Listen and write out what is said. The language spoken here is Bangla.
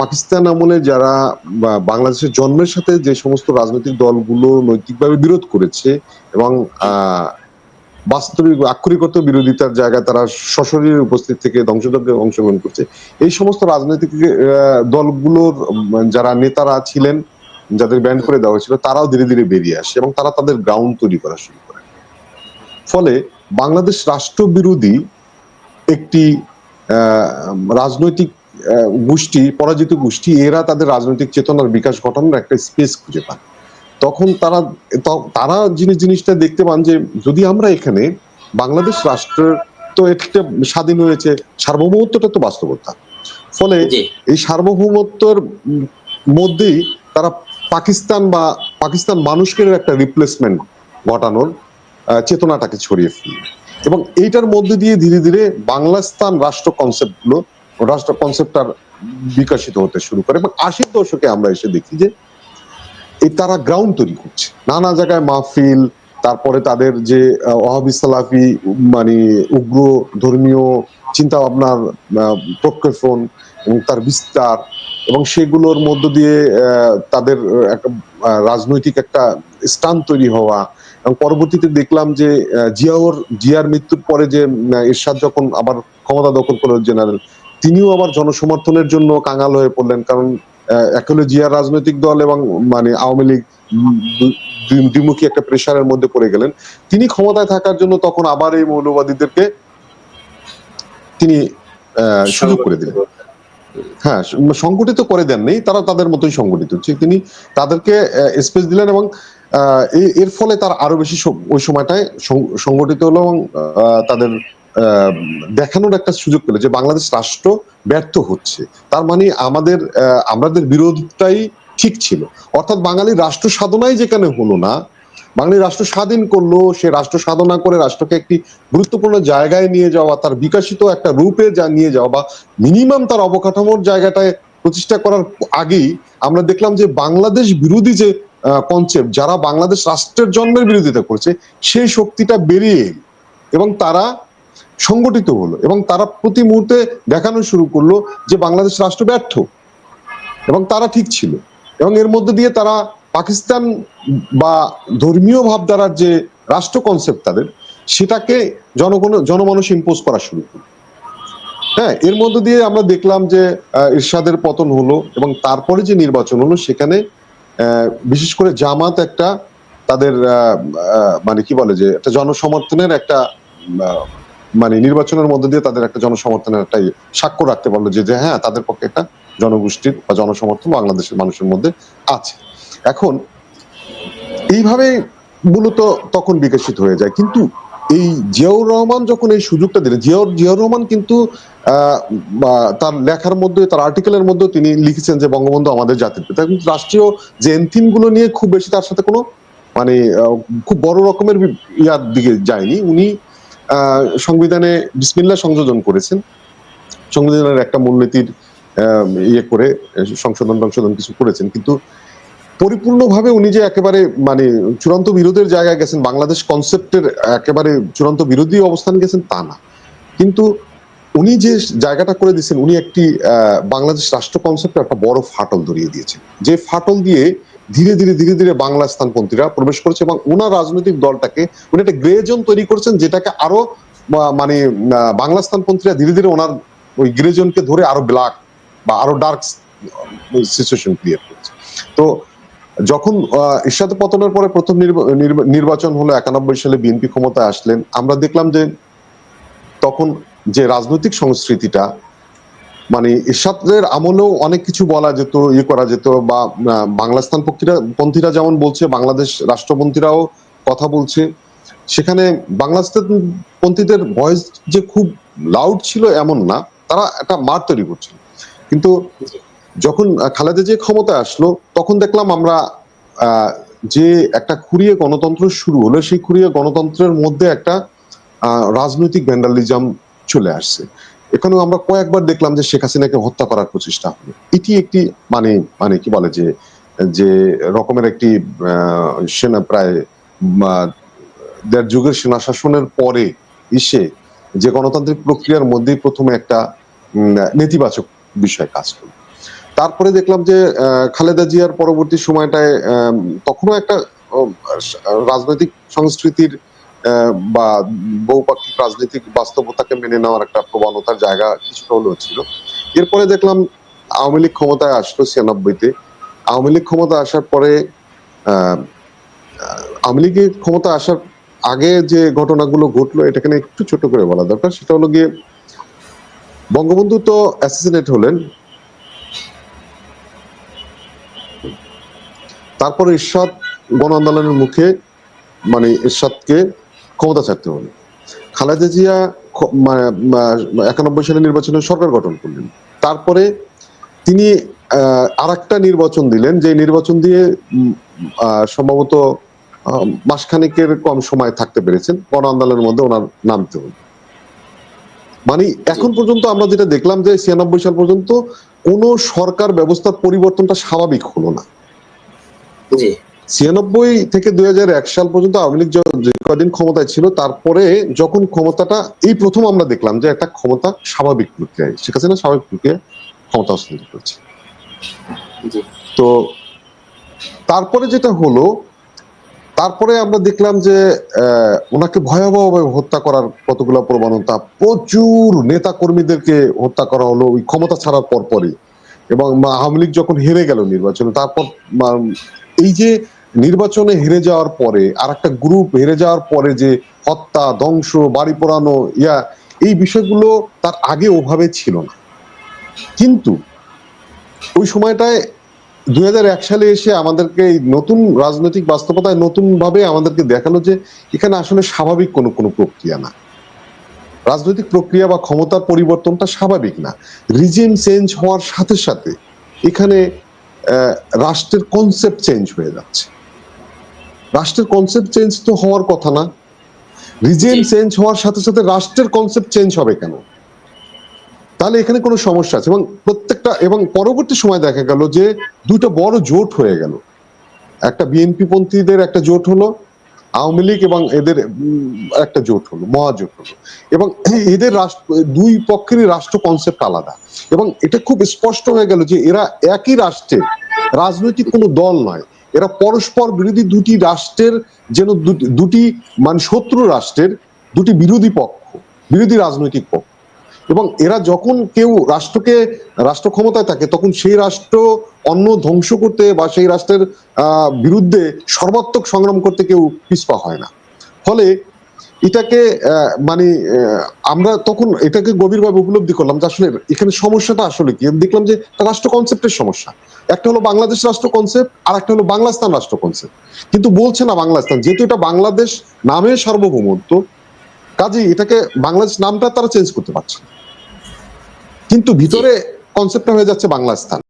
পাকিস্তান আমলে যারা বাংলাদেশের জন্মের সাথে যে সমস্ত রাজনৈতিক দলগুলো নৈতিকভাবে বিরোধ করেছে এবং বাস্তবিক আক্ষরিক অর্থ বিরোধিতার জায়গায় তারা সশরীরে উপস্থিত থেকে ধ্বংসযজ্ঞে অংশগ্রহণ করছে, এই সমস্ত রাজনৈতিক দলগুলোর যারা নেতারা ছিলেন, যাদের ব্যান্ড করে দেওয়া হয়েছিল, তারাও ধীরে ধীরে বেরিয়ে আসে এবং তারা তাদের গ্রাউন্ড তৈরি করা শুরু করে। ফলে বাংলাদেশ রাষ্ট্রবিরোধী একটি রাজনৈতিক গোষ্ঠী পরাজিত গোষ্ঠী এরা তাদের রাজনৈতিক চেতনার বিকাশ ঘটানোর একটা স্পেস খুঁজে পান তখন তারা তারা জিনিস জিনিসটা দেখতে পান যে যদি আমরা এখানে বাংলাদেশ রাষ্ট্রের তো একটা স্বাধীন হয়েছে সার্বভৌমত্বটা তো বাস্তবতা। ফলে এই সার্বভৌমত্বর মধ্যেই তারা পাকিস্তান বা পাকিস্তান মানুষকে একটা রিপ্লেসমেন্ট ঘটানোর চেতনাটাকে ছড়িয়ে ফেলল। এবং এইটার মধ্যে দিয়ে ধীরে ধীরে বাংলাস্তান রাষ্ট্র কনসেপ্টগুলো রাষ্ট্র কনসেপ্টটার বিকশিত হতে শুরু করে। এবং আশির দশকে আমরা এসে দেখি যে এই তারা গ্রাউন্ড তৈরি করছে। নানা জায়গায় মাহফিল তারপরে তাদের যে আহ, ওয়াহাবি সালাফি মানে উগ্র ধর্মীয় চিন্তা ভাবনার প্রক্ষেপণ এবং তার বিস্তার এবং সেগুলোর মধ্য দিয়ে তাদের একটা রাজনৈতিক একটা স্থান তৈরি হওয়া পরবর্তীতে দেখলাম যে আহ, জিয়াউর জিয়ার মৃত্যুর পরে যে উম, এরশাদ যখন আবার ক্ষমতা দখল করল জেনারেল তিনিও আবার জনসমর্থনের জন্য কাঙাল হয়ে পড়লেন। কারণ এক জিয়ার রাজনৈতিক দল এবং মানে আওয়ামী লীগ দ্বিমুখী একটা প্রেশারের মধ্যে পড়ে গেলেন। তিনি ক্ষমতায় থাকার জন্য তখন আবার এই মৌলবাদীদেরকে তিনি সুযোগ করে দিলেন। হ্যাঁ সংগঠিত করে দেননি তারা তাদের মতোই সংগঠিত। তিনি তাদেরকে স্পেস দিলেন এবং এর ফলে তার আরও বেশি ওই সময়টায় সংগঠিত হলো এবং তাদের দেখানোর একটা সুযোগ পেল যে বাংলাদেশ রাষ্ট্র ব্যর্থ হচ্ছে। তার মানে আমাদের আমাদের বিরোধটাই ঠিক ছিল। অর্থাৎ বাঙালি রাষ্ট্র সাধনাই যেখানে হলো না, বাঙালি রাষ্ট্র স্বাধীন করল, সে রাষ্ট্র সাধনা করে রাষ্ট্রকে একটি গুরুত্বপূর্ণ জায়গায় নিয়ে যাওয়া, তার বিকশিত একটা রূপে যা নিয়ে যাওয়া বা মিনিমাম তার অবকাঠামোর জায়গাটায় প্রতিষ্ঠা করার আগেই আমরা দেখলাম যে বাংলাদেশ বিরোধী যে কনসেপ্ট যারা বাংলাদেশ রাষ্ট্রের জন্মের বিরোধিতা করছে, সেই শক্তিটা বেরিয়ে এবং তারা সংগঠিত হলো এবং তারা প্রতি মুহূর্তে দেখানো শুরু করল যে বাংলাদেশ রাষ্ট্র ব্যর্থ এবং তারা ঠিক ছিল এবং এর মধ্যে দিয়ে তারা পাকিস্তান বা ধর্মীয় ভাবধারার যে রাষ্ট্র কনসেপ্ট তাদের, সেটাকে জনগণ, জনমানুষ ইম্পোজ করা শুরু করল। হ্যাঁ এর মধ্যে দিয়ে আমরা দেখলাম যে ইরশাদের পতন হলো এবং তারপরে যে নির্বাচন হলো, সেখানে বিশেষ করে জামাত একটা তাদের মানে কি বলে যে, একটা জনসমর্থনের একটা মানে নির্বাচনের মধ্যে দিয়ে তাদের একটা জনসমর্থনের একটা সাক্ষ্য রাখতে পারল যে যে হ্যাঁ তাদের পক্ষে একটা জনগোষ্ঠীর বা জনসমর্থন বাংলাদেশের মানুষের মধ্যে আছে। এখন, এইভাবে মূলত তখন বিকশিত হয়ে যায়। কিন্তু এই জিয়াউর রহমান যখন এই সুযোগটা দিলেন, জিয়াউর জিয়াউর রহমান কিন্তু তার লেখার মধ্যে, তার আর্টিকেলের মধ্যে তিনি লিখেছেন যে বঙ্গবন্ধু আমাদের জাতির পিতা। কিন্তু রাষ্ট্রীয় যে এনথিমগুলো নিয়ে খুব বেশি তার সাথে কোনো মানে খুব বড় রকমের ইয়ার দিকে যায়নি। উনি সংবিধানে বিসমিল্লা সংযোজন করেছেন। সংবিধানের একটা মূলনীতির ইয়ে করে, সংশোধন সংশোধন কিছু করেছেন। কিন্তু পরিপূর্ণভাবে উনি যে একেবারে মানে চূড়ান্ত বিরোধের জায়গায় গেছেন, বাংলাদেশ কনসেপ্টের একেবারে চূড়ান্ত বিরোধী অবস্থান গেছেন, তা না। কিন্তু উনি যে জায়গাটা করে দিয়েছেন, উনি একটি বাংলাদেশ রাষ্ট্র কনসেপ্টে একটা বড় ফাটল ধরিয়ে দিয়েছেন। যে ফাটল দিয়ে ধীরে ধীরে ধীরে ধীরে বাংলা স্থানপন্থীরা প্রবেশ করেছে এবং ওনার রাজনৈতিক দলটাকে, উনি একটা গ্রে জোন তৈরি করেছেন যেটাকে আরও মানে বাংলা স্থানপন্থীরা ধীরে ধীরে ওনার ওই গ্রে জোনকে ধরে আরও ব্ল্যাক বা আরও ডার্ক সিচুয়েশন ক্রিয়েট করেছে। তো যখন আহ, পতনের পরে প্রথম নির্বা- নির্বা- নির্বাচন হলো একানব্বই সালে বিএনপি ক্ষমতায় আসলেন আমরা দেখলাম যে তখন যে রাজনৈতিক সংস্কৃতিটা মানে এরশাদের আমলেও অনেক কিছু বলা যেত ইয়ে করা যেত বা আহ, বাংলাস্তান পক্ষীরা পন্থীরা যেমন বলছে বাংলাদেশ রাষ্ট্রপন্থীরাও কথা বলছে সেখানে বাংলাস্তান পন্থীদের ভয়েস যে খুব লাউড ছিল এমন না তারা একটা মার তৈরি করছিল। কিন্তু যখন খালেদা যে ক্ষমতায় আসলো, তখন দেখলাম আমরা যে একটা খুঁড়িয়ে গণতন্ত্র শুরু হলো, সেই খুঁড়িয়ে গণতন্ত্রের মধ্যে একটা রাজনৈতিক ভ্যান্ডালিজম চলে আসছে। এখানেও আমরা কয়েকবার দেখলাম যে শেখ হাসিনাকে হত্যা করার প্রচেষ্টা হলো। এটি একটি মানে মানে কি বলে যে যে রকমের একটি সেনা প্রায় দেড় যুগের সেনা শাসনের পরে এসে যে গণতান্ত্রিক প্রক্রিয়ার মধ্যেই প্রথমে একটা নেতিবাচক বিষয় কাজ করল। তারপরে দেখলাম যে খালেদা জিয়ার পরবর্তী সময়টায় তখনও একটা রাজনৈতিক সংস্কৃতির বা বহুপাক্ষিক রাজনৈতিক বাস্তবতাকে মেনে নেওয়ার একটা প্রবণতার জায়গা কিছুটা হলেও ছিল। এরপরে দেখলাম আওয়ামী লীগ ক্ষমতায় আসলো ছিয়ানব্বইতে। আওয়ামী লীগ ক্ষমতা আসার পরে আওয়ামী লীগের ক্ষমতা আসার আগে যে ঘটনাগুলো ঘটলো, এটাকে একটু ছোট করে বলা দরকার। সেটা হলো গিয়ে, বঙ্গবন্ধু তো অ্যাসিসিনেট হলেন। তারপরে ইরশাদ গণ আন্দোলনের মুখে মানে এরশাদকে ক্ষমতা ছাড়তে হলো খালেদা জিয়া খ- মা- মা- একানব্বই সালে নির্বাচনে সরকার গঠন করলেন। তারপরে তিনি আর একটা নির্বাচন দিলেন, যে নির্বাচন দিয়ে সম্ভবত মাসখানেকের কম সময় থাকতে পেরেছেন। গণ আন্দোলনের মধ্যে ওনার নামতে হলো মানে এখন পর্যন্ত আমরা যেটা দেখলাম যে ছিয়ানব্বই সাল পর্যন্ত কোনো সরকার ব্যবস্থার পরিবর্তনটা স্বাভাবিক হলো না। ছিয়ানব্বই থেকে দু হাজার এক সাল পর্যন্ত আওয়ামী লীগ কদিন ক্ষমতায় ছিল তারপরে যখন ক্ষমতাটা এই প্রথম আমরা দেখলাম যে একটা ক্ষমতা স্বাভাবিক প্রক্রিয়ায় শেখ হাসিনা স্বাভাবিক প্রক্রিয়ায় ক্ষমতা হস্তান্তর করেছে। তো তারপরে যেটা হলো তারপরে আমরা দেখলাম যে ওনাকে ভয়াবহভাবে হত্যা করার কতগুলো প্রবণতা প্রচুর নেতা কর্মীদেরকে হত্যা করা হলো ওই ক্ষমতা ছাড়ার পর পরই এবং আওয়ামী লীগ যখন হেরে গেল নির্বাচনে, তারপর এই যে নির্বাচনে হেরে যাওয়ার পরে আর একটা গ্রুপ হেরে যাওয়ার পরে যে হত্যা, ধ্বংস, বাড়ি পোড়ানো, ইয়া, এই বিষয়গুলো তার আগে ওভাবে ছিল না। কিন্তু ওই সময়টায় দুই হাজার এক সালে এসে আমাদেরকে এই নতুন রাজনৈতিক বাস্তবতায় নতুন ভাবে আমাদেরকে দেখাল যে এখানে আসলে স্বাভাবিক কোনো কোনো প্রক্রিয়া না। রাজনৈতিক প্রক্রিয়া বা ক্ষমতার পরিবর্তনটা স্বাভাবিক না। রিজিম চেঞ্জ হওয়ার সাথে সাথে এখানে রাষ্ট্রের কনসেপ্ট চেঞ্জ হয়ে যাচ্ছে। রাষ্ট্রের কনসেপ্ট চেঞ্জ তো হওয়ার কথা না। রিজিম চেঞ্জ হওয়ার সাথে সাথে রাষ্ট্রের কনসেপ্ট চেঞ্জ হবে কেন? তাহলে এখানে কোনো সমস্যা আছে। এবং প্রত্যেকটা, এবং পরবর্তী সময় দেখা গেল যে দুটো বড় জোট হয়ে গেল। একটা বিএনপি পন্থীদের একটা জোট হলো, আওয়ামী লীগ এবং এদের একটা জোট হলো মহাজোট হলো। এবং এদের রাষ্ট্র দুই পক্ষেরই রাষ্ট্র কনসেপ্ট আলাদা। এবং এটা খুব স্পষ্ট হয়ে গেল যে এরা একই রাষ্ট্রের রাজনৈতিক কোনো দল নয়। এরা পরস্পর বিরোধী দুটি রাষ্ট্রের যেন দুটি- দুটি মানে শত্রু রাষ্ট্রের দুটি বিরোধী পক্ষ, বিরোধী রাজনৈতিক পক্ষ। এবং এরা যখন কেউ রাষ্ট্রকে, রাষ্ট্র ক্ষমতায় থাকে, তখন সেই রাষ্ট্র অন্য ধ্বংস করতে বা সেই রাষ্ট্রের বিরুদ্ধে সর্বাত্মক সংগ্রাম করতে কেউ পিছপা হয় না। ফলে এটাকে মানে আমরা তখন এটাকে গভীরভাবে উপলব্ধি করলাম যে আসলে এখানে সমস্যাটা আসলে কি? দেখলাম যে রাষ্ট্র কনসেপ্টের সমস্যা। একটা হলো বাংলাদেশ রাষ্ট্র কনসেপ্ট আর একটা হলো বাংলাস্তান রাষ্ট্র কনসেপ্ট কিন্তু বলছে না বাংলাস্তান, যেহেতু এটা বাংলাদেশ নামে সার্বভৌমত্ব, কাজেই এটাকে বাংলাদেশ নামটা তারা চেঞ্জ করতে পারছে না। কিন্তু ভিতরে কনসেপ্টটা হয়ে যাচ্ছে বাংলাস্তান